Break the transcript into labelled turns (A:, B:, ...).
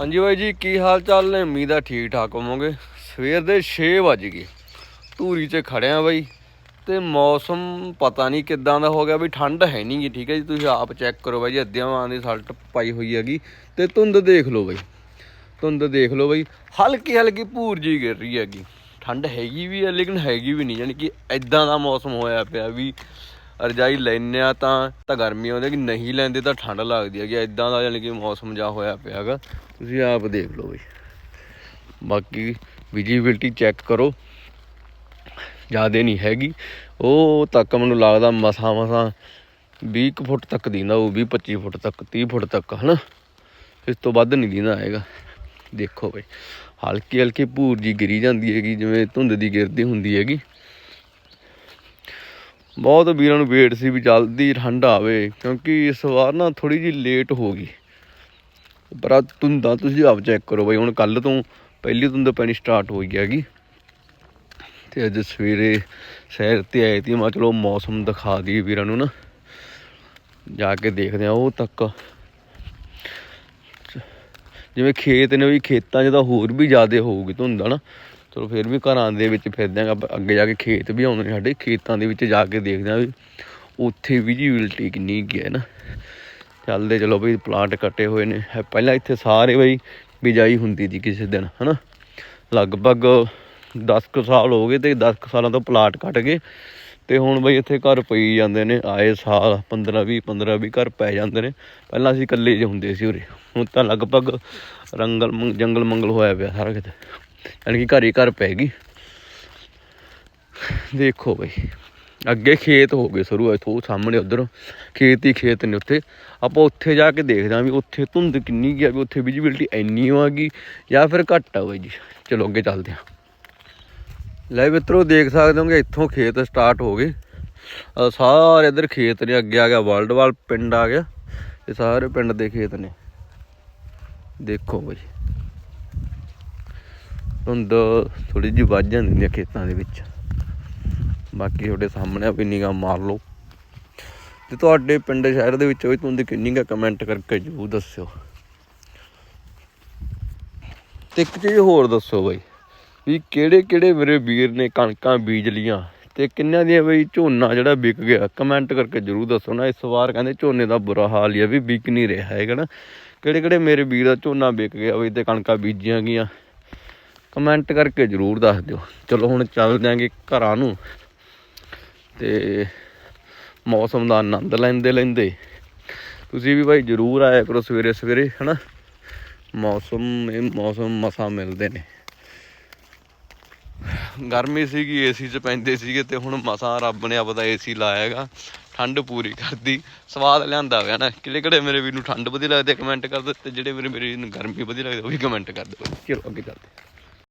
A: ਹਾਂਜੀ ਬਾਈ ਜੀ, ਕੀ ਹਾਲ ਚਾਲ ਨੇ? ਉਮੀਦ ਆ ਠੀਕ ਠਾਕ ਹੋਵੋਗੇ। ਸਵੇਰ ਦੇ 6 ਵੱਜ ਗਏ। ਧੂਰੀ 'ਚ ਖੜਿਆ ਬਾਈ। ਤੇ ਮੌਸਮ ਪਤਾ ਨਹੀਂ ਕਿੱਦਾਂ ਦਾ ਹੋ ਗਿਆ ਵੀ ਠੰਡ ਹੈ ਨਹੀਂ ਗੀ, ਠੀਕ ਹੈ ਜੀ? ਤੁਸੀਂ ਆਪ ਚੈੱਕ ਕਰੋ ਬਾਈ ਅੱਧਿਆਂ ਵਾਂ ਦੀ ਸਲਟ ਪਾਈ ਹੋਈ ਹੈਗੀ। ਤੇ ਧੁੰਦ ਦੇਖ ਲਓ ਬਾਈ। ਧੁੰਦ ਦੇਖ ਲਓ ਬਾਈ। ਹਲਕੀ ਹਲਕੀ ਭੂਰ ਜੀ ਗਿਰ ਰਹੀ ਹੈਗੀ। ਠੰਡ ਹੈਗੀ ਵੀ ਹੈ, ਲੇਕਿਨ ਹੈਗੀ ਵੀ ਨਹੀਂ। ਯਾਨੀ ਕਿ ਐਦਾਂ ਦਾ ਮੌਸਮ ਹੋਇਆ ਪਿਆ ਵੀ ਰਜਾਈ ਲੈਨੇ ਆ ਤਾਂ ਤਾਂ ਗਰਮੀ ਆਉਂਦੀ ਹੈ ਕਿ ਨਹੀਂ ਲੈਂਦੇ ਤਾਂ ਠੰਡ ਲੱਗਦੀ ਹੈਗੀ ਐਦਾਂ ਦਾ ਯਾਨੀ ਕਿ ਮੌਸਮ ਜਾ ਹੋਇਆ ਪਿਆ ਹੈਗਾ। ਤੁਸੀਂ ਆਪ ਦੇਖ ਲਓ ਬਈ। ਬਾਕੀ ਵਿਜੀਬਿਲਟੀ ਚੈੱਕ ਕਰੋ। ਜਿਆਦੇ ਨਹੀਂ ਹੈਗੀ। ਉਹ ਤੱਕ ਮੈਨੂੰ ਲੱਗਦਾ ਮਸਾ ਮਸਾ 20 ਕੁ ਫੁੱਟ ਤੱਕ ਦਿੰਦਾ ਉਹ 20 25 ਫੁੱਟ ਤੱਕ 30 ਫੁੱਟ ਤੱਕ, ਹਨਾ? ਇਸ ਤੋਂ ਵੱਧ ਨਹੀਂ ਦਿੰਦਾ ਹੈਗਾ। ਦੇਖੋ ਬਈ ਹਲਕੀ ਹਲਕੀ ਭੂਰ ਜੀ ਗਿਰੀ ਜਾਂਦੀ ਹੈਗੀ, ਜਿਵੇਂ ਧੁੰਦ ਦੀ ਗਿਰਦੀ ਹੁੰਦੀ ਹੈਗੀ। ਬਹੁਤ ਵੀਰਾਂ ਨੂੰ ਵੇਟ ਸੀ ਵੀ ਜਲਦੀ ਠੰਡ ਆਵੇ, ਕਿਉਂਕਿ ਇਸ ਵਾਰ ਨਾ ਥੋੜੀ ਜਿਹੀ ਲੇਟ ਹੋ ਗਈ। ਪਰ ਆ ਧੁੰਦਾਂ ਤੁਸੀਂ ਆਪ ਚੈੱਕ ਕਰੋ ਬਈ, ਹੁਣ ਕੱਲ ਤੋਂ ਪਹਿਲੀ ਧੁੰਦ ਪੈਣੀ ਸਟਾਰਟ ਹੋਈ ਹੈਗੀ। ਤੇ ਅੱਜ ਸਵੇਰੇ ਸੈਰ ਤੇ ਆਏ ਤੀ ਮੈਂ ਚਲੋ ਮੌਸਮ ਦਿਖਾ ਦੀ ਵੀਰਾਂ ਨੂੰ ਨਾ। ਜਾ ਕੇ ਦੇਖਦੇ ਆ ਉਹ ਤੱਕ। ਜਿਵੇਂ ਖੇਤ ਨੇ ਵੀ ਖੇਤਾਂ 'ਚ ਤਾਂ ਹੋਰ ਵੀ ਜ਼ਿਆਦਾ ਹੋਊਗੀ ਧੁੰਦ ਨਾ ਚਲੋ ਫਿਰ ਵੀ ਘਰਾਂ ਦੇ ਵਿੱਚ ਫਿਰਦੇ ਆਂ ਅੱਗੇ ਜਾ ਕੇ ਖੇਤ ਵੀ ਆਉਂਦੇ ਨੇ ਸਾਡੇ, ਖੇਤਾਂ ਦੇ ਵਿੱਚ ਜਾ ਕੇ ਦੇਖਦੇ ਆਂ ਵੀ ਉੱਥੇ ਵਿਜੀਬਿਲਟੀ ਕਿੰਨੀ ਕੀ ਹੈ ਨਾ। ਚੱਲਦੇ ਚਲੋ ਵੀ ਪਲਾਂਟ ਕੱਟੇ ਹੋਏ ਨੇ ਪਹਿਲਾਂ ਇੱਥੇ ਸਾਰੇ ਬਈ ਬਿਜਾਈ ਹੁੰਦੀ ਸੀ ਕਿਸੇ ਦਿਨ, ਹਨਾ। ਲਗਭਗ 10 ਕੁ ਸਾਲ ਹੋ ਗਏ ਤੇ 10 ਕੁ ਸਾਲਾਂ ਤੋਂ ਪਲਾਟ ਕੱਟ ਗਏ ਤੇ ਹੁਣ ਬਈ ਇੱਥੇ ਘਰ ਪਈ ਜਾਂਦੇ ਨੇ, ਆਏ ਸਾਲ 15 20 15 20 ਘਰ ਪੈ ਜਾਂਦੇ ਨੇ। ਪਹਿਲਾਂ ਅਸੀਂ ਇਕੱਲੇ ਜਿਹੇ ਹੁੰਦੇ ਸੀ ਉਰੇ, ਹੁਣ ਤਾਂ ਲਗਭਗ ਰੰਗਲ ਮੰਗ- ਜੰਗਲ ਮੰਗਲ ਹੋਇਆ ਪਿਆ ਸਾਰਾ ਕਿਤੇ। ਯਾਨੀ ਕਿ ਘਰ ਹੀ ਘਰ ਪੈ ਗਈ। ਦੇਖੋ ਬਈ, ਅੱਗੇ ਖੇਤ ਹੋ ਗਏ ਸ਼ੁਰੂ ਇੱਥੋਂ ਸਾਹਮਣੇ ਉਧਰ, ਖੇਤ ਹੀ ਖੇਤ ਨੇ ਉੱਥੇ। ਆਪਾਂ ਉੱਥੇ ਜਾ ਕੇ ਦੇਖਦੇ ਹਾਂ ਵੀ ਉੱਥੇ ਧੁੰਦ ਕਿੰਨੀ ਕੀ ਆ, ਵੀ ਉੱਥੇ ਵਿਜੀਬਿਲਟੀ ਇੰਨੀ ਆ ਗਈ ਜਾਂ ਫਿਰ ਘੱਟ ਆ ਬਾਈ ਜੀ। ਚਲੋ ਅੱਗੇ ਚੱਲਦੇ ਹਾਂ। ਲੈ ਮਿੱਤਰੋ, ਦੇਖ ਸਕਦੇ ਹੋ ਕਿ ਇੱਥੋਂ ਖੇਤ ਸਟਾਰਟ ਹੋ ਗਏ। ਸਾਰੇ ਇਧਰ ਖੇਤ ਨੇ, ਅੱਗੇ ਆ ਗਿਆ ਵਰਲਡ ਵਾਲ, ਪਿੰਡ ਆ ਗਿਆ। ਇਹ ਸਾਰੇ ਪਿੰਡ ਦੇ ਖੇਤ ਨੇ। ਦੇਖੋ ਬਾਈ। ਧੁੰਦ ਥੋੜੀ ਜਿਹੀ ਵੱਧ ਜਾਂਦੀ ਹੈ ਖੇਤਾਂ ਦੇ ਵਿੱਚ। ਬਾਕੀ ਤੁਹਾਡੇ ਸਾਹਮਣੇ ਆ ਵੀ ਨਿਗਾਹ ਮਾਰ ਲਓ। ਤੇ ਤੁਹਾਡੇ ਪਿੰਡ ਸ਼ਹਿਰ ਦੇ ਵਿੱਚ ਹੋਈ ਧੁੰਦ ਕਿੰਨੀ ਕਾ ਕਮੈਂਟ ਕਰਕੇ ਜਰੂਰ ਦੱਸਿਓ। ਤੇ ਇੱਕ ਚੀਜ਼ ਹੋਰ ਦੱਸੋ ਬਾਈ, ਵੀ ਕਿਹੜੇ ਕਿਹੜੇ ਮੇਰੇ ਵੀਰ ਨੇ ਕਣਕਾਂ ਬੀਜ ਲੀਆਂ ਤੇ ਕਿੰਨਿਆਂ ਦੀਆਂ ਬਈ ਝੋਨਾ ਜਿਹੜਾ ਵਿਕ ਗਿਆ ਕਮੈਂਟ ਕਰਕੇ ਜਰੂਰ ਦੱਸੋ ਨਾ। ਇਸ ਵਾਰ ਕਹਿੰਦੇ ਝੋਨੇ ਦਾ ਬੁਰਾ ਹਾਲ ਹੀ ਆ ਵੀ ਵਿਕ ਨਹੀਂ ਰਿਹਾ ਹੈਗਾ ਨਾ। ਕਿਹੜੇ ਕਿਹੜੇ ਮੇਰੇ ਵੀਰ ਦਾ ਝੋਨਾ ਵਿਕ ਗਿਆ ਬਈ ਤੇ ਕਣਕਾਂ ਬੀਜੀਆਂ ਗਈਆਂ। ਕਮੈਂਟ ਕਰਕੇ ਜਰੂਰ ਦੱਸ ਦਿਓ। ਚਲੋ ਹੁਣ ਚੱਲ ਜਾਾਂਗੇ ਘਰਾਂ ਨੂੰ। ਤੇ ਮੌਸਮ ਦਾ ਆਨੰਦ ਲੈਂਦੇ ਲੈਂਦੇ। ਤੁਸੀਂ ਵੀ ਭਾਈ ਜਰੂਰ ਆਇਆ ਕਰੋ ਸਵੇਰੇ ਸਵੇਰੇ, ਹਨਾ? ਮੌਸਮ, ਇਹ ਮੌਸਮ ਮਸਾ ਮਿਲਦੇ ਨੇ। ਗਰਮੀ ਸੀਗੀ ਏਸੀ 'ਚ ਪੈਂਦੇ ਸੀਗੇ ਤੇ ਹੁਣ ਮਸਾ ਰੱਬ ਨੇ ਆਪਦਾ ਏਸੀ ਲਾਇਆ ਹੈਗਾ। ਠੰਡ ਪੂਰੀ ਕਰਦੀ। ਸਵਾਦ ਲਿਆਂਦਾ ਹੋਇਆ ਨਾ। ਕਿਹੜੇ ਕਿਹੜੇ ਮੇਰੇ ਵੀਰ ਨੂੰ ਠੰਡ ਵਧੀਆ ਲੱਗਦੀ ਕਮੈਂਟ ਕਰ ਦਿਓ। ਤੇ ਜਿਹੜੇ ਮੇਰੇ ਮੇਰੇ ਨੂੰ ਗਰਮੀ ਵਧੀਆ ਲੱਗਦੀ ਉਹ ਵੀ ਕਮੈਂਟ ਕਰ ਦਿਓ। ਚਲੋ ਅੱਗੇ ਚੱਲਦੇ